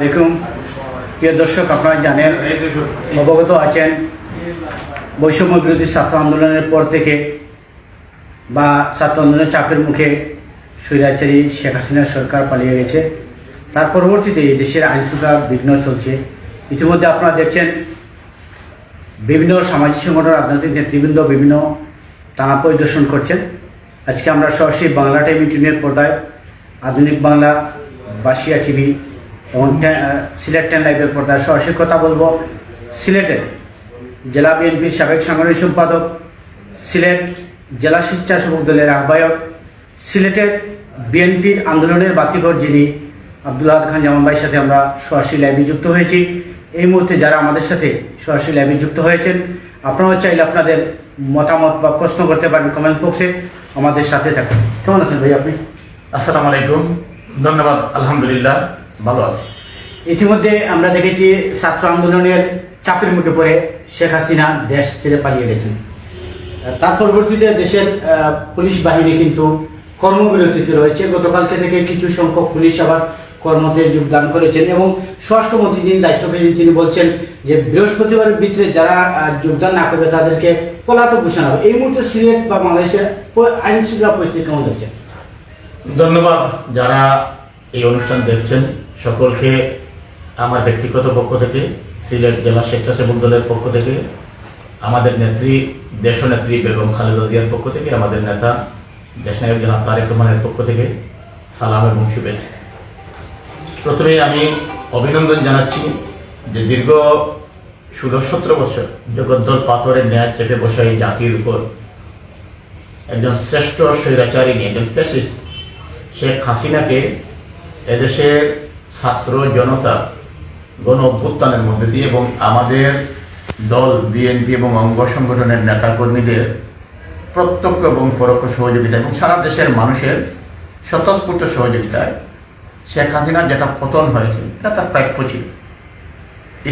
দেখুন প্রিয় দর্শক, আপনারা জানেন, অবগত আছেন, বৈষম্য বিরোধী ছাত্র আন্দোলনের পর থেকে বা ছাত্র আন্দোলনের চাপের মুখে স্বৈরাচারী শেখ হাসিনার সরকার পালিয়ে গেছে। তার পরবর্তীতে দেশের আইনশৃঙ্খলা বিঘ্ন চলছে। ইতিমধ্যে আপনারা দেখছেন, বিভিন্ন সামাজিক সংগঠন, রাজনৈতিক নেতৃবৃন্দ বিভিন্ন টানা পরিদর্শন করছেন। আজকে আমরা সরাসরি বাংলা টাইম ইউটিউবের পর্দায় আধুনিক বাংলা বাসিয়া টিভি এবং সিলেট টেন লাইভের পর্দায় সরাসরি কথা বলব। সিলেটের জেলা বিএনপির সাবেক সাংগঠনিক সম্পাদক, সিলেট জেলা স্বেচ্ছাসেবক দলের আহ্বায়ক, সিলেটের বিএনপির আন্দোলনের বাতিঘর যিনি আব্দুল্লাহ খান জামান ভাইয়ের সাথে আমরা সরাসরি লাইভে যুক্ত হয়েছি। এই মুহূর্তে যারা আমাদের সাথে সরাসরি লাইভে যুক্ত হয়েছেন, আপনারাও চাইলে আপনাদের মতামত বা প্রশ্ন করতে পারেন কমেন্ট বক্সে আমাদের সাথে থাকুন। কেমন আছেন ভাই আপনি? আসসালামু আলাইকুম। ধন্যবাদ, আলহামদুলিল্লাহ। ভালো আছি। ইতিমধ্যে আমরা দেখেছি ছাত্র আন্দোলনের চাপের মুখে পড়ে শেখ হাসিনা দেশ ছেড়ে পালিয়ে গেছেন। তার পরবর্তীতে দেশের পুলিশ বাহিনী কিন্তু কর্মবিরতিতে রয়েছে। গতকালকে থেকে কিছু সংখ্যক পুলিশ আবার কর্মতে যোগদান করেছেন এবং স্বরাষ্ট্রমন্ত্রী যিনি দায়িত্ব পেয়েছেন তিনি বলছেন যে বৃহস্পতিবারের ভিতরে যারা যোগদান না করবে তাদেরকে পলাতক ঘোষণা হবে। এই মুহূর্তে সিলেট বা বাংলাদেশের আইন শৃঙ্খলা পরিস্থিতি কেমন দেখছেন ধন্যবাদ যারা এই অনুষ্ঠান দেখছেন। সকলকে আমার ব্যক্তিগত পক্ষ থেকে, সিলেট জেলা স্বেচ্ছাসেবক দলের পক্ষ থেকে, আমাদের নেত্রী, দেশনেত্রী বেগম খালেদা পক্ষ থেকে, আমাদের নেতা, দেশনায়ক জেলা তারেক রহমানের পক্ষ থেকে সালাম এবং শুভেচ্ছা। প্রথমে আমি অভিনন্দন জানাচ্ছি যে দীর্ঘ ষোলো সতেরো বছর জগজ্জল পাথরের ন্যায় চেপে বসা এই জাতির উপর একজন শ্রেষ্ঠ স্বৈরাচারিণী একজন ফ্যাসিস্ট শেখ হাসিনাকে এদেশের ছাত্র জনতা গণ অভ্যুত্থানের মধ্যে দিয়ে এবং আমাদের দল, বিএনপি এবং অঙ্গ সংগঠনের নেতাকর্মীদের প্রত্যক্ষ এবং পরোক্ষ সহযোগিতা এবং সারা দেশের মানুষের স্বতঃস্ফূর্ত সহযোগিতায় শেখ হাসিনার যেটা পতন হয়েছে, এটা তার প্রাপ্য ছিল।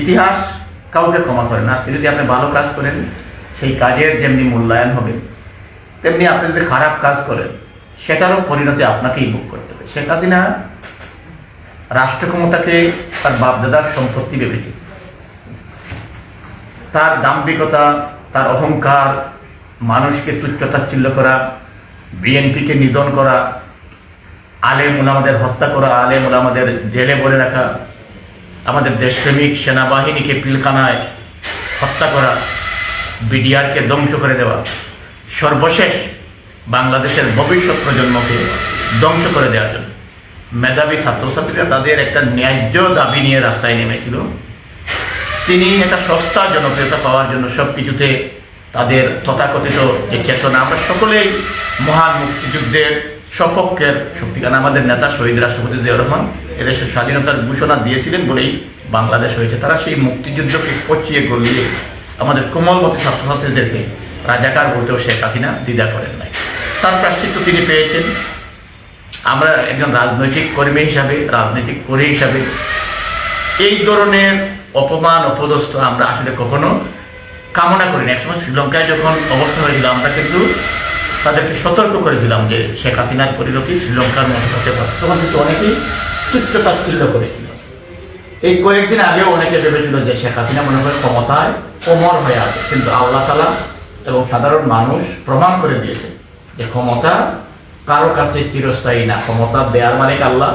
ইতিহাস কাউকে ক্ষমা করে না। যদি আপনি ভালো কাজ করেন, সেই কাজের যেমনি মূল্যায়ন হবে, তেমনি আপনি যদি খারাপ কাজ করেন, সেটারও পরিণতি আপনাকেই ভোগ করতে হবে। শেখ হাসিনা রাষ্ট্র ক্ষমতাকে তার বাপদাদার সম্পত্তি ভেবেছে তার দাম্ভিকতা, তার অহংকার, মানুষকে তুচ্ছতাচ্ছিল্য করা, বিএনপিকে নিধন করা, আলেম ওলামাদের হত্যা করা, আলেম ওলামাদের জেলে বলে রাখা, আমাদের দেশপ্রেমিক সেনাবাহিনীকে পিলখানায় হত্যা করা, বিডিআরকে ধ্বংস করে দেওয়া, সর্বশেষ বাংলাদেশের ভবিষ্যৎ প্রজন্মকে ধ্বংস করে দেওয়ার জন্য। মেধাবী ছাত্রছাত্রীরা তাদের একটা ন্যায্য দাবি নিয়ে রাস্তায় নেমেছিল। তিনি একটা সস্তা জনপ্রিয়তা পাওয়ার জন্য সব কিছুতে তাদের তথাকথিত যে চেতনা, আমরা সকলেই মহান মুক্তিযুদ্ধের সপক্ষের শক্তি কারণ আমাদের নেতা শহীদ রাষ্ট্রপতি জিয়াউর রহমান এদেশের স্বাধীনতার ঘোষণা দিয়েছিলেন বলেই বাংলাদেশ হয়েছে। তারা সেই মুক্তিযুদ্ধকে পচিয়ে গলিয়ে আমাদের কোমলমতি ছাত্রছাত্রীদেরকে রাজাকার বলতেও শেখ হাসিনা দ্বিধা করেন নাই। তার প্রাশ্চিত্য তিনি পেয়েছেন। আমরা একজন রাজনৈতিক কর্মী হিসাবে, রাজনৈতিক কর্মী হিসাবে, এই ধরনের অপমান, অপদস্থ আমরা আসলে কখনো কামনা করি না। একসময় শ্রীলঙ্কায় যখন অবস্থা হয়েছিল, আমরা কিন্তু তাদেরকে সতর্ক করে দিলাম যে শেখ হাসিনার পরিণতি শ্রীলঙ্কার মতো হতে পারে। তখন কিন্তু অনেকেই তুচ্ছতাচ্ছিল্য করেছিল। এই কয়েকদিন আগেও অনেকে ভেবেছিল যে শেখ হাসিনা মনে করে ক্ষমতায় কোমর হয়ে আছে। কিন্তু আল্লাহ তালা এবং সাধারণ মানুষ প্রমাণ করে দিয়েছে যে ক্ষমতা কারও কাছে চিরস্থায়ী না, ক্ষমতা দেয়ার মালিক আল্লাহ,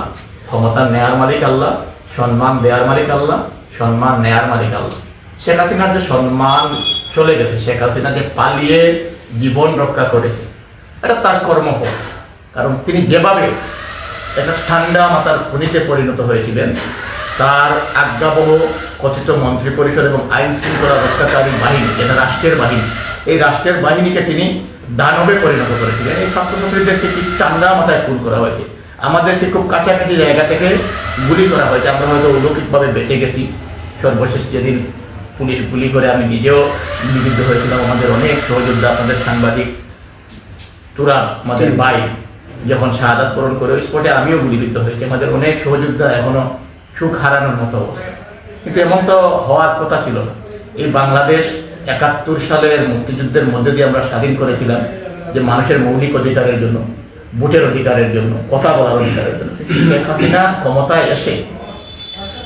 ক্ষমতা নেয়ার মালিক আল্লাহ, সম্মান দেয়ার মালিক আল্লাহ, সম্মান নেয়ার মালিক আল্লাহ। শেখ হাসিনার যে সম্মান চলে গেছে, শেখ হাসিনা যে পালিয়ে জীবন রক্ষা করেছে, এটা তার কর্মফল। কারণ তিনি যেভাবে একটা ঠান্ডা মাথার খনিতে পরিণত হয়েছিলেন, তার আজ্ঞাবহ কথিত মন্ত্রী পরিষদ এবং আইন শৃঙ্খলা রক্ষাকারী বাহিনী, যেটা রাষ্ট্রের বাহিনী, এই রাষ্ট্রের বাহিনীকে তিনি দানবে পরিণত করেছিলেন এই ছাত্রছাত্রীদেরকে কি ঠান্ডা মাথায় খুন করা হয়েছে। আমাদেরকে খুব কাছাকাছি জায়গা থেকে গুলি করা হয়েছে। আমরা হয়তো অলৌকিকভাবে বেঁচে গেছি। সর্বশেষ যেদিন পুলিশ গুলি করে আমি নিজেও গুলিবিদ্ধ হয়েছিলাম। আমাদের অনেক সহযোদ্ধা আমাদের সাংবাদিক তুরাব আমাদের ভাই যখন শাহাদাত পূরণ করে ওই স্পটে আমিও গুলিবিদ্ধ হয়েছি। আমাদের অনেক সহযোদ্ধা এখনও সুখ হারানোর মতো অবস্থা। কিন্তু এমন তো হওয়ার কথা ছিল না। এই বাংলাদেশ একাত্তর সালের মুক্তিযুদ্ধের মধ্যে দিয়ে আমরা স্বাধীন করেছিলাম যে মানুষের মৌলিক অধিকারের জন্য, ভোটের অধিকারের জন্য, কথা বলার অধিকারের জন্য। শেখ ক্ষমতায় এসে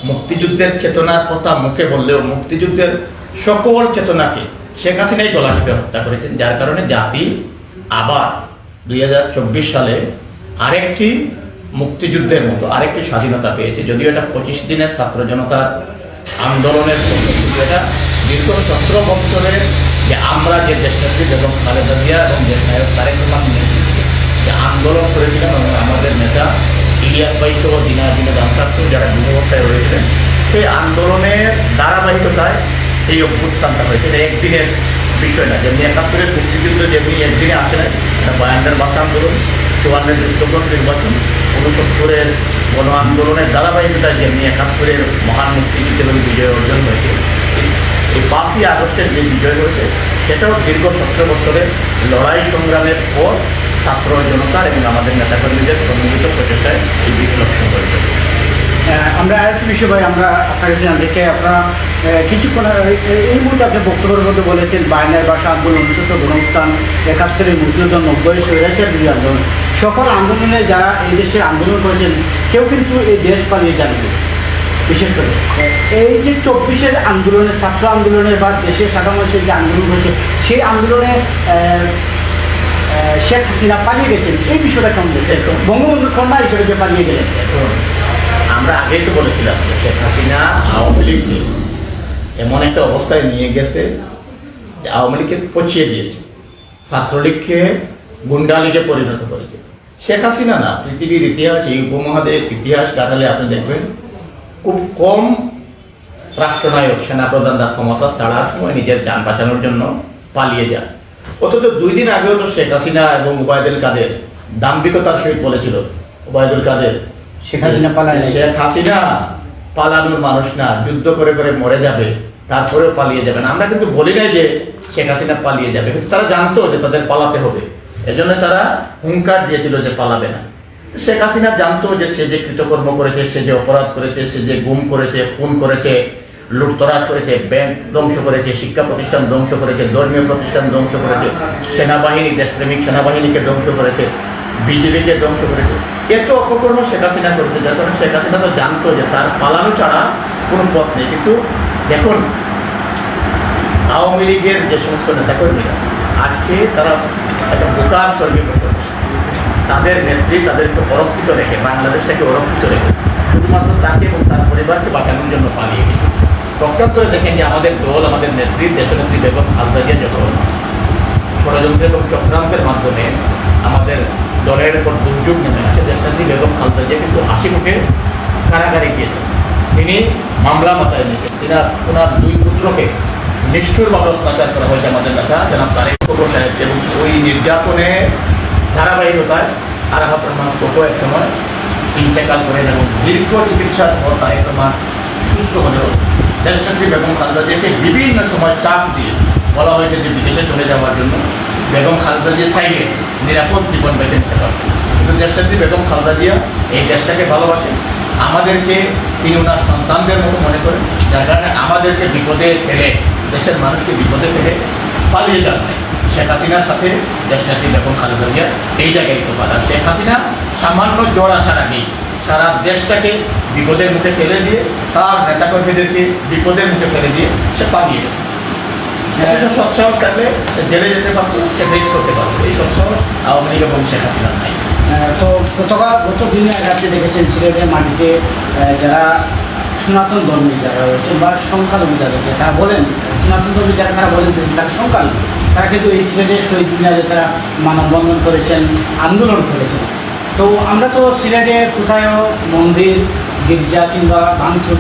মুক্তিযুদ্ধের চেতনার কথা মুখে বললেও মুক্তিযুদ্ধের সকল চেতনাকে শেখ হাসিনাই গলা টিপে হত্যা করেছেন, যার কারণে জাতি আবার দুই হাজার চব্বিশ সালে আরেকটি মুক্তিযুদ্ধের মতো, আরেকটি স্বাধীনতা পেয়েছে। যদিও এটা পঁচিশ দিনের ছাত্র জনতার আন্দোলনের এটা দীর্ঘ সতেরো বছরের যে আমরা যে দেশনেত্রী বেগম খালেদা জিয়া এবং দেশ নায়ক তারেক রহমান নেতৃত্বে যে আন্দোলন করেছিলেন এবং আমাদের নেতা ইলিয়াস ভাই সহ দিনা দিনে দামসার্থ যারা যুববস্থায় রয়েছেন, সেই আন্দোলনের ধারাবাহিকতায় এই অভ্যুত্থানটা হয়েছে। একদিনের বিষয় না। যেমনি একাত্তরের মুক্তিযুদ্ধ যেমনি একদিনে আসে না, এটা বয়ানের ভাষা আন্দোলন, চুয়ান্নের যুদ্ধগ্রহণ নির্বাচন, উনসত্তরের গণ আন্দোলনের ধারাবাহিকতায় যেমনি একাত্তরের মহান মুক্তিযুদ্ধের এবং বিজয় অর্জন হয়েছে এই পাঁচই আগস্টের যে বিজয় হয়েছে সেটাও দীর্ঘ সতেরো বছরের লড়াই সংগ্রামের পর ছাত্র জনতার এবং আমাদের নেতাকর্মীদের সম্মিলিত প্রচেষ্টায় এই বিপ্লব। আহ, আমরা আরেকটি বিষয় ভাই আমরা আপনার কাছে জানতে চাই আপনারা কিছুক্ষণ এই- মুহূর্তে আপনি বক্তব্যের মধ্যে বলেছেন বায়নার ভাষা আন্দোলন অনুষ্ঠিত গণস্থান একাত্তরের মুক্তিযুদ্ধ নব্বই স্বৈরাচার বিরোধী আন্দোলন সকল আন্দোলনে যারা এই দেশে আন্দোলন করেছেন কেউ কিন্তু এই দেশ পালিয়ে যাননি বিশেষ করে। এই যে চব্বিশের আন্দোলনে ছাত্র আন্দোলনের বা দেশের সাধারণ মানুষের যে আন্দোলন হয়েছে সেই আন্দোলনে শেখ হাসিনা পালিয়ে গেছেন। এই বিষয়টা কেমন বঙ্গবন্ধু কন্যা হিসেবে যে পালিয়ে গেলেন? আমরা আগেই তো বলেছিলাম শেখ হাসিনা আওয়ামী লীগকে এমন একটা অবস্থায় নিয়ে গেছে যে আওয়ামী লীগকে পচিয়ে দিয়েছে। ছাত্রলীগকে গুন্ডা লীগে পরিণত করেছে। শেখ হাসিনা না পৃথিবীর ইতিহাস এই উপমহাদেশ ইতিহাস কাটালে আপনি দেখবেন খুব কম রাষ্ট্রনায়ক সেনাপ্রধানরা ক্ষমতা ছাড়ার সময় নিজের যান বাঁচানোর জন্য পালিয়ে যায়। অথচ দুই দিন আগেও তো শেখ হাসিনা এবং ওবায়দুল কাদের দাম্ভিকতার সহিত বলেছিল ওবায়দুল কাদের শেখ হাসিনা পালায় শেখ হাসিনা পালানোর মানুষ না যুদ্ধ করে করে মরে যাবে তারপরেও পালিয়ে যাবেন আমরা কিন্তু বলি নাই যে শেখ হাসিনা পালিয়ে যাবে কিন্তু তারা জানতো যে তাদের পালাতে হবে। এজন্য তারা হুঙ্কার দিয়েছিল যে পালাবে না। শেখ হাসিনা জানতো যে সে যে কৃতকর্ম করেছে, সে যে অপরাধ করেছে, সে যে গুম করেছে, খুন করেছে, লুটতরাজ করেছে, ব্যাংক ধ্বংস করেছে, শিক্ষা প্রতিষ্ঠান ধ্বংস করেছে, ধর্মীয় প্রতিষ্ঠান ধ্বংস করেছে, সেনাবাহিনী, দেশপ্রেমিক সেনাবাহিনীকে ধ্বংস করেছে, বিজেপিকে ধ্বংস করেছে এত অপকর্ম শেখ হাসিনা করেছে, যার কারণে শেখ হাসিনা তো জানতো যে তার পালানো ছাড়া কোনো পথ নেই কিন্তু দেখুন, আওয়ামী লীগের যে সমস্ত নেতাকর্মীরা, আজকে তারা একটা বোকার স্বর্গে বসে। তাদের নেত্রী তাদেরকে অরক্ষিত রেখে, বাংলাদেশটাকে অরক্ষিত রেখে, শুধুমাত্র তাকে এবং তার পরিবারকে বাঁচানোর জন্য পালিয়ে গেছে। প্রজ্ঞান্তরে দেখেন যে আমাদের দল, আমাদের নেত্রী, দেশনেত্রী বেগম খালদা জিয়া যখন ষড়যন্ত্র এবং চক্রান্তের মাধ্যমে আমাদের দলের উপর দুর্যোগ নেমে আসে, দেশনেত্রী বেগম খালদা জিয়া কিন্তু হাসি মুখে কারাগারে গিয়েছেন। তিনি মামলা মাথায় নিয়েছেন তিনি ওনার দুই পুত্রকে নিষ্ঠুরভাবে অত্যাচার করা হয়েছে আমাদের নেতা, জনাব তারেক সাহেব এবং ওই নির্যাতনে ধারাবাহিকতায় আরাফাত রহমান কোকো এক সময় ইন্তেকাল করেন এবং দীর্ঘ চিকিৎসার পর তারেক রহমান সুস্থ হলেও দেশনেত্রী বেগম খালেদা জিয়াকে বিভিন্ন সময় চাপ দিয়ে বলা হয়েছে যে বিদেশে চলে যাওয়ার জন্য বেগম খালেদা জিয়া চাইলে নিরাপদ জীবন বেছে নিতে পারবে। কিন্তু দেশনেত্রী বেগম খালেদা জিয়া এই দেশটাকে ভালোবাসেন আমাদেরকে তিনি ওনার সন্তানদের মতো মনে করেন যার কারণে আমাদেরকে বিপদে ফেলে, দেশের মানুষকে বিপদে ফেলে পালিয়ে যান শেখ হাসিনার সাথে দেশনেত্রী বেগম খালেদা জিয়া, এই জায়গায় তো পালা শেখ হাসিনা সামান্য জোড়া সারা নেই সারা দেশটাকে বিপদের মুখে ফেলে দিয়ে, তার নেতাকর্মীদেরকে বিপদের মুখে ফেলে দিয়ে সে পালিয়ে গেছে। এত সৎসাহস থাকলে সে জেলে যেতে পারতো, সে ফেস করতে পারতো। এই সৎসাহস আওয়ামী লীগ এবং শেখ হাসিনার নাই। তো গতকাল, গত দিনে আপনি দেখেছেন সিলেটের মাটিতে যারা সনাতন ধর্মী যারা রয়েছে বা সংখ্যালঘু যারা তারা বলেন, সনাতন ধর্মী যারা, তারা বলেন তারা সংখ্যালঘু তারা কিন্তু এই সিলেটের শহীদ মিনারে তারা মানববন্ধন করেছেন, আন্দোলন করেছেন। তো আমরা তো সিলেটে কোথাও মন্দির, গির্জা কিংবা ভাঙচুর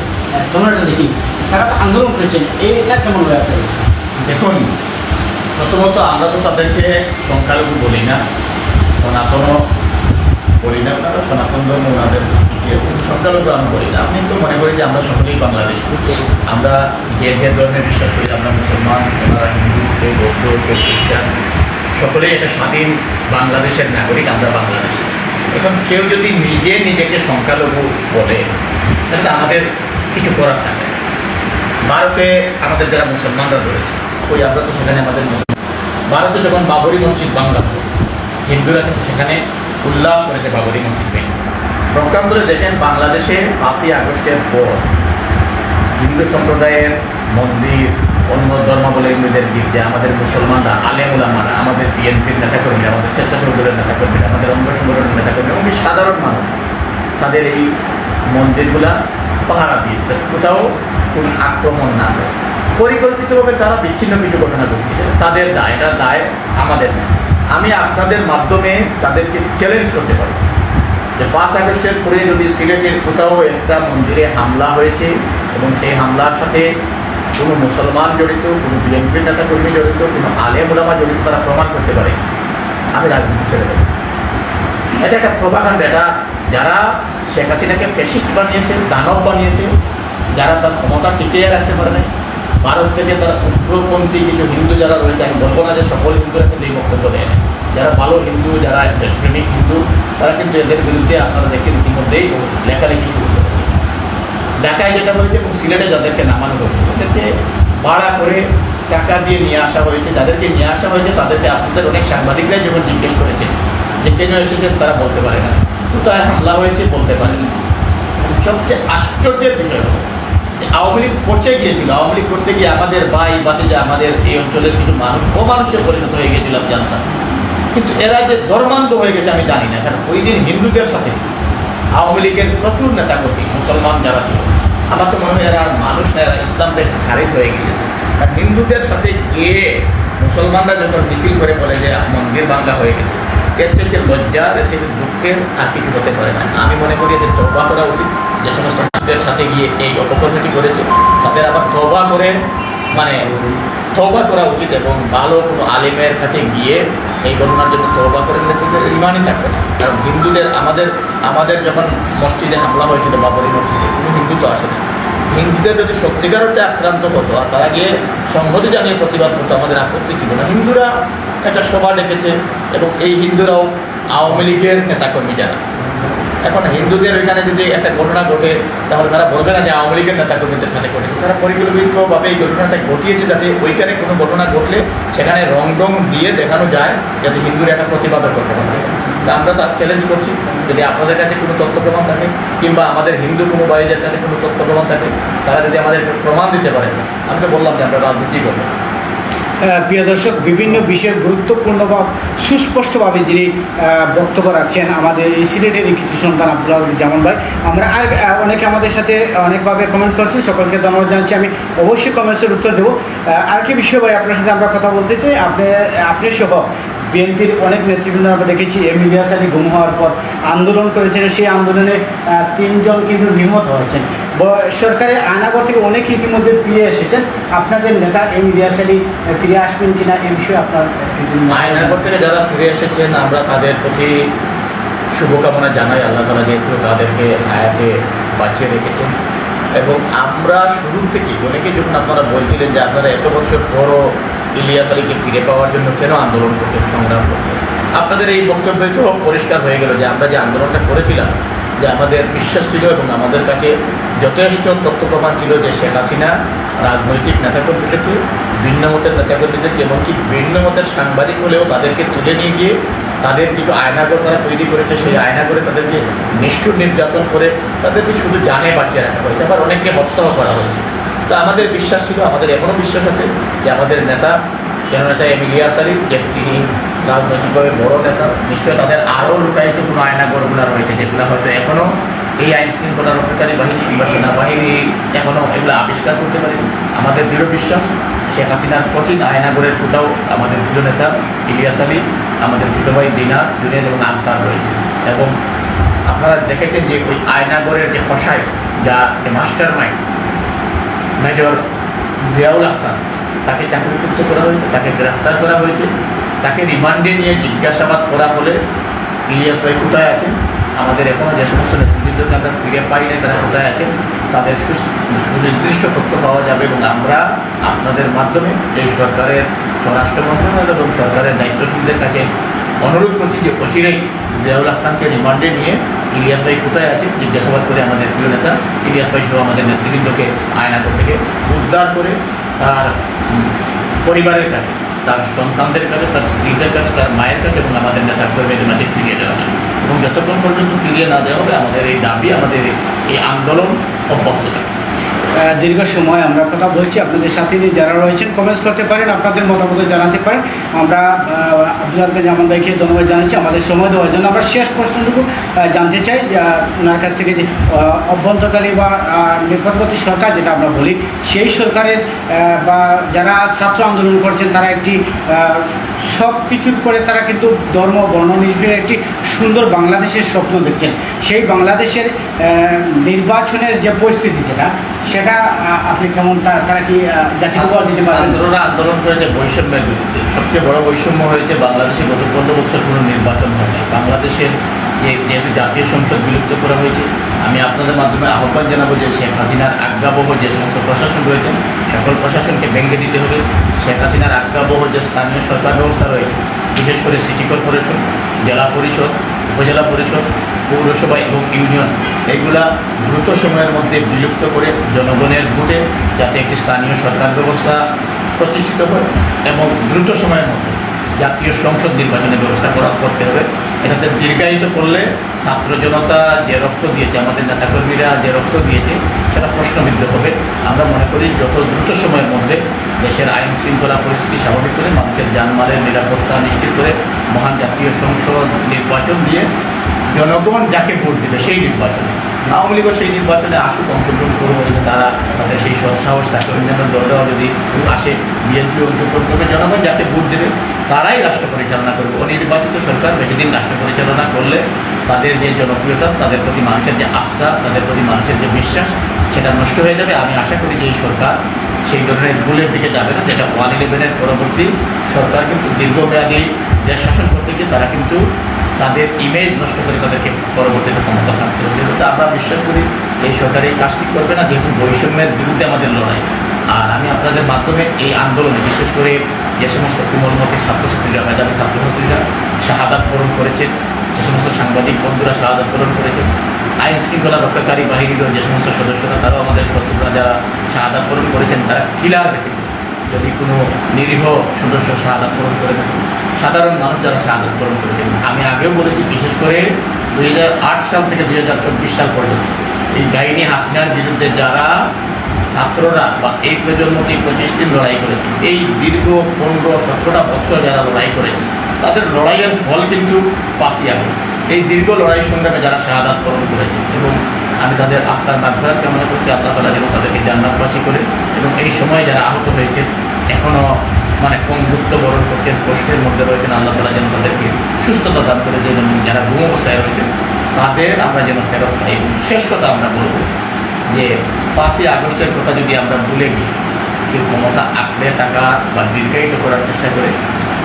তোমরা দেখি। তারা তো আন্দোলন করেছেন এটা কেমন ব্যাপার? দেখুন, প্রথমত আমরা তো তাদেরকে সংখ্যালঘু বলি না সনাতনও বলি না, তারা সনাতন ধর্ম ওনাদের। সংখ্যালঘু আমি বলি না। আপনি তো মনে করি যে আমরা সকলেই বাংলাদেশ। আমরা যে যে ধর্মে বিশ্বাস করি, আমরা মুসলমান, ওনারা হিন্দু কেউ বৌদ্ধ কেউ খ্রিস্টান, সকলেই একটা স্বাধীন বাংলাদেশের নাগরিক, আমরা বাংলাদেশ। এখন কেউ যদি নিজে নিজেকে সংখ্যালঘু বলে, তাহলে আমাদের কিছু করার থাকে ভারতে আমাদের যারা মুসলমানরা রয়েছে, ওই আমরা তো সেখানে আমাদের ভারতে যখন বাবরি মসজিদ বাংলা হিন্দুরা সেখানে উল্লাস করেছে বাবরি মসজিদ ভেঙে। প্রজ্ঞান্তরে দেখেন বাংলাদেশে পাঁচই আগস্টের পর হিন্দু সম্প্রদায়ের মন্দির, অন্য ধর্মাবলম্বীদের দিক দিয়ে আমাদের মুসলমানরা আলেমুলামারা আমাদের বিএনপির নেতাকর্মী আমাদের স্বেচ্ছাসেবক দলের নেতাকর্মীরা, আমাদের অঙ্গ সংগঠনের নেতাকর্মী এবং সাধারণ মানুষ, তাদের এই মন্দিরগুলা পাহারা দিয়েছে। যাতে কোথাও কোনো আক্রমণ না হয়। পরিকল্পিতভাবে তারা বিচ্ছিন্ন কিছু ঘটনা ঘটিয়েছে। তাদের দায়, এটা দায় আমাদের আমি আপনাদের মাধ্যমে তাদেরকে চ্যালেঞ্জ করতে পারি। যে পাঁচ আগস্টের পরে যদি সিলেটের কোথাও একটা মন্দিরে হামলা হয়েছে এবং সেই হামলার সাথে কোনো মুসলমান জড়িত, কোনো বিএনপির নেতা কর্মী জড়িত, কোনো আলেম ওলামা জড়িত তারা প্রমাণ করতে পারে, আমি রাজনীতি ছেড়ে দেবো। এটা একটা প্রভাকাণ্ড এটা যারা শেখ হাসিনাকে ফেসিস্ট বানিয়েছে, দানব বানিয়েছে, যারা তার ক্ষমতা টিকিয়ে রাখতে পারে না ভারত থেকে তারা উগ্রপন্থী কিছু হিন্দু যারা রয়েছে, আমি বলব না যে সকল হিন্দুরা কিন্তু এই বক্তব্য দেয় না যারা ভালো হিন্দু, যারা দেশপ্রেমিক হিন্দু তারা কিন্তু এদের বিরুদ্ধে আপনারা দেখেন ইতিমধ্যেই লেখালেখি শুরু করে ঢাকায় যেটা হয়েছে এবং সিলেটে যাদেরকে নামানো হয়েছে, তাদেরকে ভাড়া করে টাকা দিয়ে নিয়ে আসা হয়েছে, যাদেরকে নিয়ে আসা হয়েছে, তাদেরকে আপনাদের অনেক সাংবাদিকরাই যখন জিজ্ঞেস করেছে যে কেন তারা বলতে পারে না। কোথায় হামলা হয়েছে বলতে পারে না। সবচেয়ে আশ্চর্যের বিষয় হলো যে আওয়ামী লীগ পচে গিয়েছিল, আওয়ামী লীগ করতে গিয়ে আমাদের ভাই বাতিজা আমাদের এই অঞ্চলের কিছু মানুষ ও মানুষে পরিণত হয়ে গিয়েছিলাম জানতাম কিন্তু এরা যে ধর্মান্ধ হয়ে গেছে, আমি জানি না, কারণ ওই দিন হিন্দুদের সাথে আওয়ামী লীগের প্রচুর নেতা নেতাকর্মী, মুসলমান যারা ছিল, আমার তো মনে হয় এরা মানুষ না, এরা ইসলাম থেকে খারিজ হয়ে গিয়েছে। আর হিন্দুদের সাথে গিয়ে মুসলমানরা যখন মিছিল করে বলে যে মন্দির ভাঙ্গা হয়ে গেছে, এর থেকে লজ্জার, এর থেকে দুঃখের আর কিছু হতে পারে না। আমি মনে করি এদের তবা করা উচিত। যে সমস্ত মানুষদের সাথে গিয়ে এই অপকর্মটি করেছে, তাদের আবার তবা করে মানে তবা করা উচিত এবং ভালো কোনো আলিমের কাছে গিয়ে এই ঘটনার জন্য তবা করে নিলে তাদের ইমানই থাকবে না। কারণ হিন্দুদের, আমাদের আমাদের যখন মসজিদে হামলা হয়েছিল, বাবরি মসজিদে, কোনো হিন্দু তো আসে না হিন্দুদের যদি সত্যিকার অর্থে আক্রান্ত হতো আর তারা গিয়ে সংহতি জানিয়ে প্রতিবাদ করতো, আমাদের আপত্তি ছিল না। হিন্দুরা একটা সভা ডেকেছে এবং এই হিন্দুরাও আওয়ামী লীগের নেতাকর্মী যারা। এখন হিন্দুদের ওইখানে যদি একটা ঘটনা ঘটে, তাহলে তারা বলবে না যে আওয়ামী লীগের নেতাকর্মীদের সাথে ঘটে তারা পরিকল্পিতভাবে এই ঘটনাটা ঘটিয়েছে যাতে ওইখানে কোনো ঘটনা ঘটলে সেখানে রং রং দিয়ে দেখানো যায়, যাতে হিন্দুরা একটা প্রতিবাদ করতে পারে। আমরা তার চ্যালেঞ্জ করছি, যদি আপনাদের কাছে কোনো তথ্য প্রমাণ থাকে, কিংবা আমাদের হিন্দু কোনো ভাইদের কাছে কোনো তথ্য প্রমাণ থাকে, তারা যদি আমাদের প্রমাণ দিতে পারে, আমি তো বললাম যে আমরা রাজনীতি করব। প্রিয় দর্শক, বিভিন্ন বিষয়ে গুরুত্বপূর্ণ বা সুস্পষ্টভাবে যিনি বক্তব্য রাখছেন আমাদের এই সিলেটের কিছু সন্তান আব্দুল্লাহ জামান ভাই, আমরা আর অনেকে আমাদের সাথে অনেকভাবে কমেন্ট করছেন, সকলকে ধন্যবাদ জানাচ্ছি। আমি অবশ্যই কমেন্টসের উত্তর দেবো। আর কি বিষয় ভাই আপনার সাথে আমরা কথা বলতে চাই। আপনি আপনি সহ বিএনপির অনেক নেতৃবৃন্দ আমরা দেখেছি এম ইলিয়াস আলী গুম হওয়ার পর আন্দোলন করেছেন, সেই আন্দোলনে তিনজন কিন্তু নিহত হয়েছেন। সরকারের আয়নাগর থেকে অনেক ইতিমধ্যে ফিরে এসেছেন। আপনাদের নেতা এম ইলিয়াস আলী ফিরে আসবেন কিনা এই বিষয়ে আপনার আয়নাগর থেকে যারা ফিরে এসেছেন, আমরা তাদের প্রতি শুভকামনা জানাই। আল্লাহ তালা যেহেতু তাদেরকে হায়াতে বাঁচিয়ে রেখেছেন। এবং আমরা শুরু থেকেই অনেকে যখন আপনারা বলছিলেন যে আপনারা এত বছর পরও ইলিয়াস আলীকে ফিরে পাওয়ার জন্য কেন আন্দোলন করতে সংগ্রাম করতেন আপনাদের এই বক্তব্যে তো পরিষ্কার হয়ে গেল যে আমরা যে আন্দোলনটা করেছিলাম, যে আমাদের বিশ্বাস ছিল এবং আমাদের কাছে যথেষ্ট তথ্য প্রমাণ ছিল যে শেখ হাসিনা রাজনৈতিক নেতাকর্মীদেরকে, ভিন্ন মতের নেতাকর্মীদেরকে এমনকি ভিন্ন মতের সাংবাদিক হলেও তাদেরকে তুলে নিয়ে গিয়ে তাদের কিছু আয়নাগর তারা তৈরি করেছে, সেই আয়নাগরে তাদেরকে নিষ্ঠুর নির্যাতন করে তাদেরকে শুধু জানে বাঁচিয়ে রাখা হয়েছে। আবার অনেককে হত্যাও করা হয়েছে। তো আমাদের বিশ্বাস ছিল, আমাদের এখনও বিশ্বাস আছে যে আমাদের নেতা, কেন নেতা এম ইলিয়াস আলী, যে তিনি রাজনৈতিকভাবে বড় নেতা, নিশ্চয়ই তাদের আরও লুকায়িত কোনো আয়নাগরগুলো রয়েছে, যেগুলো হয়তো এখনও এই আইন শৃঙ্খলা রক্ষাকারী বাহিনী কিংবা সেনাবাহিনী এখনও এগুলো আবিষ্কার করতে পারেনি। আমাদের দৃঢ় বিশ্বাস, শেখ হাসিনার কঠিন আয়নাগরের কোথাও আমাদের প্রিয় নেতা ইলিয়াস আলী, আমাদের ছোট ভাই দিনা জুনেদ এবং আনসার রয়েছে। এবং আপনারা দেখেছেন যে ওই আয়নাগরের যে কষাই যা master mind major Ziaul Hasan, তাকে চাকরিচ্যুত করা হয়েছে, তাকে গ্রেফতার করা হয়েছে, তাকে রিমান্ডে নিয়ে জিজ্ঞাসাবাদ করা হলে ইলিয়াস ভাই কোথায় আছেন? আমাদের এখনও যে সমস্ত নেতৃবৃন্দকে আমরা ফিরে পাই না তারা কোথায় আছেন? তাদের সুনির্দিষ্ট তথ্য পাওয়া যাবে এবং আমরা আপনাদের মাধ্যমে এই সরকারের স্বরাষ্ট্র মন্ত্রণালয় এবং সরকারের দায়িত্বশীলদের কাছে অনুরোধ করছি যে অচিরেই জিয়াউল হাসানকে রিমান্ডে নিয়ে ইলিয়াস ভাই কোথায় আছে, জিজ্ঞাসাবাদ করে আমাদের প্রিয় নেতা ইলিয়াস ভাই সহ আমাদের নেতৃবৃন্দকে আয়নাগর থেকে উদ্ধার করে তার পরিবারের কাছে, তার সন্তানদের কাছে, তার স্ত্রীদের কাছে, তার মায়ের কাছে এবং আমাদের নেতা কর্মীদের মাঝে ফিরিয়ে দেওয়া হয়। এবং যতক্ষণ পর্যন্ত ফিরিয়ে না দেওয়া হবে, আমাদের এই দাবি, আমাদের এই আন্দোলন অব্যাহত থাকবে। দীর্ঘ সময় আমরা কথা বলছি। আপনাদের সাথে যারা রয়েছেন কমেন্টস করতে পারেন আপনাদের মতামত জানাতে পারেন। আমরা আহ, আব্দুল আলকে জামান ভাইকে ধন্যবাদ জানাচ্ছি। আমাদের সময় দেওয়ার জন্য আমরা শেষ প্রশ্নটুকু জানতে চাই। ওনার কাছ থেকে যে অভ্যন্তরকালী বা নিকটবর্তী সরকার যেটা আমরা বলি সেই সরকারের বা যারা ছাত্র আন্দোলন করছেন তারা একটি সব কিছুর করে তারা কিন্তু ধর্ম বর্ণ নির্বিশেষে একটি সুন্দর বাংলাদেশের স্বপ্ন দেখছেন। সেই বাংলাদেশের নির্বাচনের যে পরিস্থিতি যেটা সেটা আপনি কেমন তারা কি জাতীয় দিতে পারবেন? ছাত্ররা আন্দোলন করেছে বৈষম্যের বিরুদ্ধে সবচেয়ে বড় বৈষম্য হয়েছে বাংলাদেশে গত পনেরো বছর কোনো নির্বাচন হয়নি বাংলাদেশের যেহেতু জাতীয় সংসদ বিলুপ্ত করা হয়েছে আমি আপনাদের মাধ্যমে আহ্বান জানাব যে শেখ হাসিনার আজ্ঞাবহ যে সমস্ত প্রশাসন রয়েছেন সকল প্রশাসনকে ভেঙে দিতে হবে। শেখ হাসিনার আজ্ঞাবহ যে স্থানীয় সরকার ব্যবস্থা রয়েছে বিশেষ করে সিটি কর্পোরেশন জেলা পরিষদ উপজেলা পরিষদ পৌরসভা এবং ইউনিয়ন, এগুলা দ্রুত সময়ের মধ্যে বিলুপ্ত করে জনগণের ভোটে যাতে একটি স্থানীয় সরকার ব্যবস্থা প্রতিষ্ঠিত হয় এবং দ্রুত সময়ের মধ্যে জাতীয় সংসদ নির্বাচনের ব্যবস্থা করা করতে হবে। এটাতে দীর্ঘায়িত করলে ছাত্র জনতা যে রক্ত দিয়েছে, আমাদের নেতাকর্মীরা যে রক্ত দিয়েছে, সেটা প্রশ্নবিদ্ধ হবে। আমরা মনে করি যত দ্রুত সময়ের মধ্যে দেশের আইন শৃঙ্খলা পরিস্থিতি স্বাভাবিক করে, মানুষের জানমালের নিরাপত্তা নিশ্চিত করে, মহান জাতীয় সংসদ নির্বাচন দিয়ে জনগণ যাকে ভোট দেবে সেই নির্বাচনে। আওয়ামী লীগও সেই নির্বাচনে আসুক, অংশগ্রহণ করব তারা তাদের সেই সৎসাহস থাকে অন্যান্য দলরাও যদি আসে, বিএনপি অংশগ্রহণ করবে, জনগণ যাকে ভোট দেবে, তারাই রাষ্ট্র পরিচালনা করবে। অনির্বাচিত সরকার বেশি দিন রাষ্ট্র পরিচালনা করলে তাদের যে জনপ্রিয়তা, তাদের প্রতি মানুষের যে আস্থা, তাদের প্রতি মানুষের যে বিশ্বাস, সেটা নষ্ট হয়ে যাবে। আমি আশা করি যে এই সরকার সেই ধরনের ভুলের দিকে যাবে না, যেটা ওয়ান ইলেভেনের পরবর্তী সরকার কিন্তু দীর্ঘমেয়াদী দেশ শাসন করতে গিয়ে তারা কিন্তু তাদের ইমেজ নষ্ট করে তাদেরকে পরবর্তীতে ক্ষমতা থাকতে হবে যেহেতু আমরা বিশ্বাস করি এই সরকার এই কাজটি করবে না, যেহেতু বৈষম্যের বিরুদ্ধে আমাদের লড়াই। আর আমি আপনাদের মাধ্যমে এই আন্দোলনে, বিশেষ করে যে সমস্ত কোমলমতি ছাত্রছাত্রীরা, মেধাবী ছাত্রছাত্রীরা শাহাদাত পূরণ করেছেন যে সমস্ত সাংবাদিক বন্ধুরা শাহাদাত পূরণ করেছেন আইন শৃঙ্খলা রক্ষাকারী বাহিনীরও যে সমস্ত সদস্যরা, তারাও আমাদের শত্রুরা, যারা শাহাদাত পূরণ করেছেন, তারা কিলার ব্যতীত যদি কোনো নিরীহ সদস্য শাহাদাত পূরণ করে থাকেন, সাধারণ মানুষ যারা শাহাদাত বরণ করেছেন আমি আগেও বলেছি, বিশেষ করে দুই হাজার আট সাল থেকে দুই হাজার চব্বিশ সাল পর্যন্ত, এই ডাইনি হাসিনার বিরুদ্ধে যারা ছাত্ররা বা এই প্রজন্মটি পঁচিশ দিন লড়াই করেছে, এই দীর্ঘ পনেরো সতেরোটা বছর যারা লড়াই করেছে, তাদের লড়াইয়ের ফল কিন্তু পাশি আগে এই দীর্ঘ লড়াই সংগ্রামে যারা শাহাদাত বরণ করেছে এবং আমি তাদের আত্মার মাগফিরাত কামনা করছি আল্লাহ তালা যেন তাদেরকে জান্নাতবাসী করে এবং এই সময় যারা আহত হয়েছে এখনও মানে পঙ্গুত্ব বরণ করছেন কষ্টের মধ্যে রয়েছেন, আল্লাহ তালা যেন তাদেরকে সুস্থতা দান করে এবং যারা ঘুম অবস্থায় রয়েছেন, তাদের আমরা যেন ফেরত পাই। এবং শেষ কথা আমরা বলব যে পাঁচই আগস্টের কথা যদি আমরা ভুলে গিয়ে কেউ ক্ষমতা আঁকড়ে থাকা বা দীর্ঘায়িত করার চেষ্টা করে,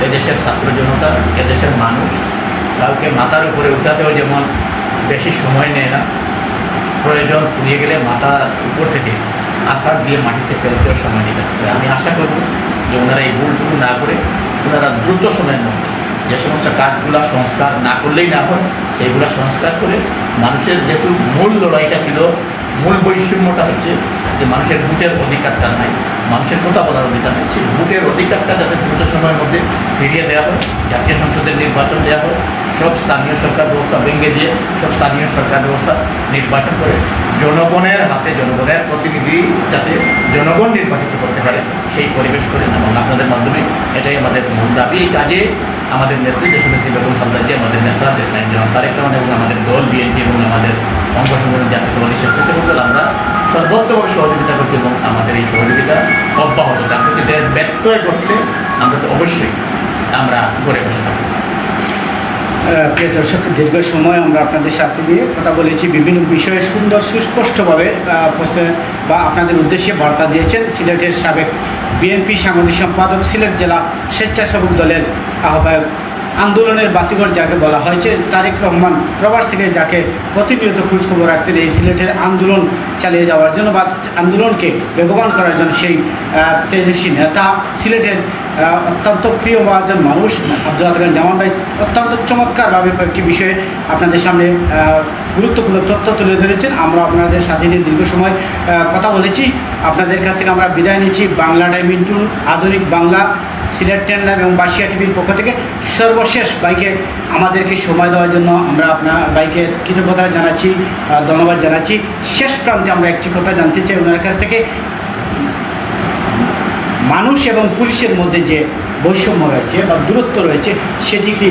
এদেশের ছাত্র জনতা, এদেশের মানুষ, কাউকে মাথার উপরে উঠাতেও যেমন বেশি সময় নেয় না প্রয়োজন ফুরিয়ে গেলে মাথা উপর থেকে আষাঢ় দিয়ে মাটিতে ফেলতেও সময় নিতে হবে। আমি আশা করব যে ওনারা এই ভুলটুকু না করে ওনারা দ্রুত সময়ের মধ্যে যে সমস্ত কাজগুলো সংস্কার না করলেই না হয়, সেইগুলো সংস্কার করে মানুষের যেহেতু মূল লড়াইটা ছিল, মূল বৈষম্যটা হচ্ছে যে মানুষের ভূতের অধিকারটা নাই। মানুষের কথা বলার অধিকার সেই ভোটের অধিকারটা যাতে দ্রুত সময়ের মধ্যে ফিরিয়ে দেওয়া হয় জাতীয় সংসদের নির্বাচন দেওয়া হয় সব স্থানীয় সরকার ব্যবস্থা ভেঙে দিয়ে সব স্থানীয় সরকার ব্যবস্থা নির্বাচন করে জনগণের হাতে জনগণের প্রতিনিধি যাতে জনগণ নির্বাচিত করতে পারে, সেই পরিবেশ করে এবং আপনাদের মাধ্যমে এটাই আমাদের মূল দাবি। এই কাজে আমাদের নেত্রী দেশনেত্রী বেগম খালদাজি আমাদের নেতা দেশ নাইন জন রহমান এবং আমাদের দল, বিএনপি এবং আমাদের অঙ্গ সংগঠন জাতীয়তাবাদী স্বেচ্ছাসেবক দল আমরা সর্বোত্তভাবে সহযোগিতা করছি এবং আমাদের এই সহযোগিতা অব্যাহত। থাকবে কিন্তু এর ব্যত্যয় আমরা তো অবশ্যই আমরা করে বসে থাকব। প্রিয় দর্শক, দীর্ঘ সময় আমরা আপনাদের সাথে নিয়ে কথা বলেছি। বিভিন্ন বিষয়ে সুন্দর, সুস্পষ্টভাবে প্রশ্ন- বা আপনাদের উদ্দেশ্যে বার্তা দিয়েছেন সিলেটের সাবেক বিএনপি সাংগঠনিক সম্পাদক, সিলেট জেলা স্বেচ্ছাসেবক দলের আহ্বায়ক আন্দোলনের বাতিঘর যাকে বলা হয়েছে, তারেক রহমান প্রবাস থেকে যাকে প্রতিনিয়ত খোঁজখবর রাখতেন এই সিলেটের আন্দোলন চালিয়ে যাওয়ার জন্য বা আন্দোলনকে বেগবান করার জন্য সেই তেজস্বী নেতা সিলেটের অত্যন্ত প্রিয় একজন মানুষ, আব্দুল আলম জামান ভাই। অত্যন্ত চমৎকারভাবে কয়েকটি বিষয়ে আপনাদের সামনে গুরুত্বপূর্ণ তথ্য তুলে ধরেছেন। আমরা আপনাদের সাথে নিয়ে দীর্ঘ সময় কথা বলেছি। আপনাদের কাছ থেকে আমরা বিদায় নিচ্ছি। বাংলা টাইম ইন্টুন, আধুনিক বাংলা। সিলেট টেন এবং বাসিয়া টিভির পক্ষ থেকে সর্বশেষ বাইকে আমাদেরকে সময় দেওয়ার জন্য আমরা আপনার বাইকে কৃতজ্ঞতা জানাচ্ছি ধন্যবাদ জানাচ্ছি শেষ প্রান্তে আমরা একটি কথা জানতে চাই ওনার কাছ থেকে মানুষ এবং পুলিশের মধ্যে যে বৈষম্য রয়েছে বা দূরত্ব রয়েছে, সেটি কি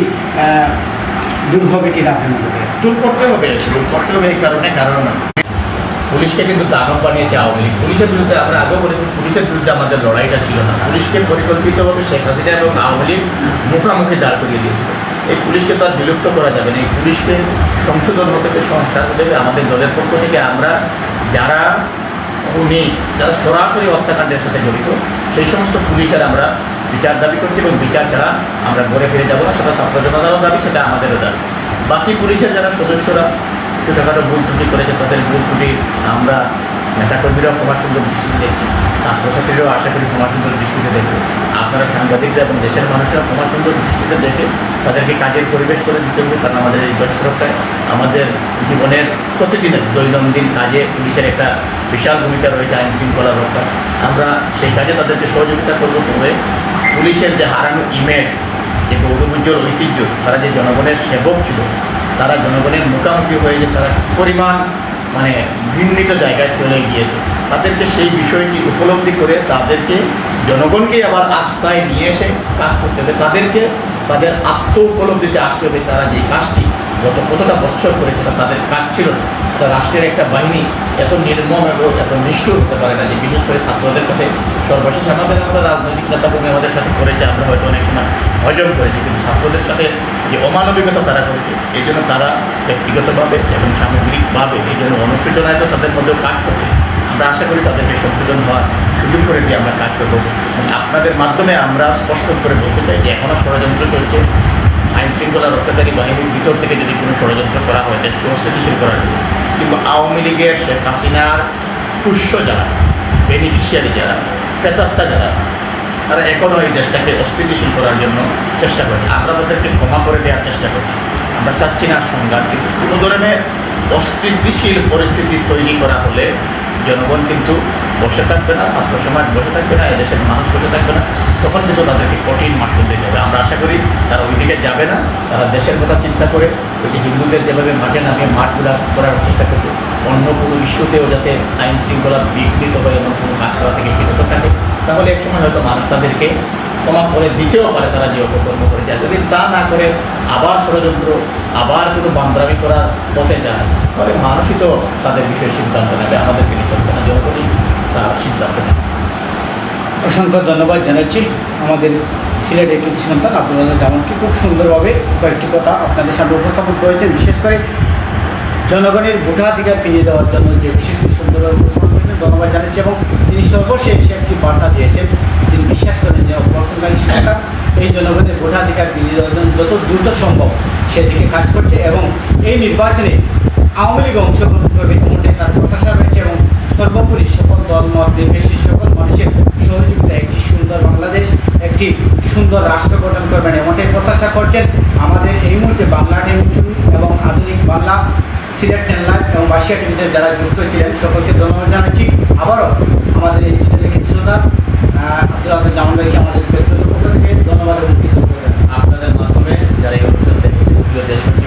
দূর হবে কিনা আপনার? দূর করতে হবে, দূর করতে হবে এই কারণে, কারণ পুলিশকে কিন্তু দানব বানিয়েছে আওয়ামী লীগ। পুলিশের বিরুদ্ধে আমরা আগেও বলেছি, পুলিশের বিরুদ্ধে আমাদের লড়াইটা ছিল না। পুলিশকে পরিকল্পিতভাবে শেখ হাসিনা এবং আওয়ামী লীগ মুখোমুখি দাঁড় করিয়ে দিয়েছিল। এই পুলিশকে তো আর বিলুপ্ত করা যাবে না। এই পুলিশকে সংশোধন হতে সংস্কার হতে আমাদের দলের পক্ষ থেকে আমরা যারা খুনি, যারা সরাসরি হত্যাকাণ্ডের সাথে জড়িত, সেই সমস্ত পুলিশের আমরা বিচার দাবি করছি এবং বিচার ছাড়া আমরা ঘরে ফিরে যাব না। সেটা ছাত্র জনতারও দাবি, সেটা আমাদেরও দাবি। বাকি পুলিশের যারা সদস্যরা ছোটোখাটো ভুল ত্রুটি করেছে, তাদের ভুল ত্রুটি আমরা নেতাকর্মীরাও ক্ষমা সুন্দর দৃষ্টিতে দেখছি, ছাত্রছাত্রীরাও আশা করি ক্ষমা সুন্দর দৃষ্টিতে দেখবে। আপনারা সাংবাদিকরা এবং দেশের মানুষরা ক্ষমা সুন্দর দৃষ্টিতে দেখে তাদেরকে কাজের পরিবেশ করে দিতে হবে, কারণ আমাদের এই দেশ রক্ষায় আমাদের জীবনের প্রতিদিনের দৈনন্দিন কাজে পুলিশের একটা বিশাল ভূমিকা রয়েছে, আইন শৃঙ্খলা রক্ষা। আমরা সেই কাজে তাদেরকে সহযোগিতা করব তবে পুলিশের যে হারানো ইমেজ, যে গৌরবোজ্জ্বল ঐতিহ্য, তারা যে জনগণের সেবক ছিল তারা জনগণের মুখোমুখি হয়ে যে তারা পরিমাণ মানে ঘৃণিত জায়গায় চলে গিয়েছে। তাদেরকে সেই বিষয়টি উপলব্ধি করে তাদেরকে জনগণকে আবার আস্থায় নিয়ে এসে কাজ করতে হবে। তাদেরকে তাদের আত্ম উপলব্ধিতে আসতে হবে। তারা যে কাজটি গত কতটা বৎসর করেছিল তাদের কাজ ছিল না। রাষ্ট্রের একটা বাহিনী এত নির্মম এবং এত নিষ্ঠুর হতে পারে না যে বিশেষ করে ছাত্রদের সাথে সর্বশেষ আমাদের আমরা রাজনৈতিক নেতাকর্মী আমাদের সাথে করেছে, আমরা হয়তো অনেক সময় হজম করেছি, কিন্তু ছাত্রদের সাথে যে অমানবিকতা তারা করেছে, এই জন্য তারা ব্যক্তিগতভাবে এবং সামগ্রিকভাবে এই জন্য অনুশোচনায় তো তাদের মধ্যেও কাজ করছে। আমরা আশা করি তাদেরকে সংশোধন হওয়ার সুযোগ করে দিয়ে আমরা কাজ করব। আপনাদের মাধ্যমে আমরা স্পষ্ট করে বলতে চাই যে এখনও ষড়যন্ত্র চলছে আইন শৃঙ্খলা রক্ষাকারী বাহিনীর ভিতর থেকে যদি কোনো ষড়যন্ত্র করা হয় দেশকে অস্থিতিশীল করার কিন্তু আওয়ামী লীগের শেখ হাসিনার পুষ্য যারা বেনিফিশিয়ারি যারা, প্রেতাত্মা যারা, তারা এখনও এই দেশটাকে অস্থিতিশীল করার জন্য চেষ্টা করছে। আমরা তাদেরকে ক্ষমা করে দেওয়ার চেষ্টা করছি। আমরা চাচ্ছি না সংঘাত, কিন্তু কোনো ধরনের অস্থিতিশীল পরিস্থিতি তৈরি করা হলে জনগণ কিন্তু বসে থাকবে না ছাত্র সমাজ বসে থাকবে না, এদেশের মানুষ বসে থাকবে না, তখন কিন্তু তাদেরকে কঠিন মাসুল দিতে হবে। আমরা আশা করি তারা ওই দিকে যাবে না, তারা দেশের কথা চিন্তা করে ওই যে হিন্দুদের যেভাবে মাঠে নামিয়ে মাঠগুলা করার চেষ্টা করছে, অন্য কোনো ইস্যুতেও যাতে আইন শৃঙ্খলা বিঘ্নিত হয় এমন কোনো কাজ করা থেকে বিরত থাকে, তাহলে এক সময় হয়তো মানুষ তাদেরকে ক্ষমা করে দিতেও পারে, তারা যে অপকর্ম করে যায় যদি তা না করে আবার ষড়যন্ত্র, আবার কোনো বান্দ্রামি করার পথে যায়, তাহলে মানুষই তো তাদের বিষয়ে সিদ্ধান্ত নেবে। আমাদেরকে নিতে হবে না যখনই তার সিদ্ধান্ত অসংখ্য ধন্যবাদ জানাচ্ছি। আমাদের সিলেটের কিছু সন্তান আপনারা যেমনকি খুব সুন্দরভাবে কয়েকটি কথা আপনাদের সামনে উপস্থাপন করেছেন। বিশেষ করে জনগণের ভোটাধিকার ফিরিয়ে দেওয়ার জন্য যে বিষয়টি সুন্দরভাবে উপস্থাপন করেছেন, ধন্যবাদ জানাচ্ছি এবং তিনি সর্বশেষ একটি বার্তা দিয়েছেন। তিনি বিশ্বাস করেন যে বর্তমানকালী সরকার এই জনগণের ভোটাধিকার ফিরিয়ে দেওয়ার জন্য যত দ্রুত সম্ভব সেদিকে কাজ করছে এবং এই নির্বাচনে আওয়ামী লীগ অংশগ্রহণ করবে এমনটাই তার প্রত্যাশা রয়েছে এবং সর্বোপরি সকল দলমত নির্বিশেষ সকল মানুষের সহযোগিতা একটি সুন্দর বাংলাদেশ একটি সুন্দর রাষ্ট্র গঠন করবেন এমনটাই প্রত্যাশা করছেন আমাদের এই মুহূর্তে বাংলা টেলিভিশন এবং আধুনিক বাংলা সিলেট টেনলাইন এবং বাসিয়া টিভিতে যারা যুক্ত ছিলেন সকলকে ধন্যবাদ জানাচ্ছি। আবারও আমাদের এই সিলেটের কিছুদার আব্দুল আহমেদ জামান ভাইকে আমাদের ব্যক্তিগত পক্ষ থেকে ধন্যবাদ আপনাদের মাধ্যমে যারা এই অনুষ্ঠান দেখতে দেশবাসী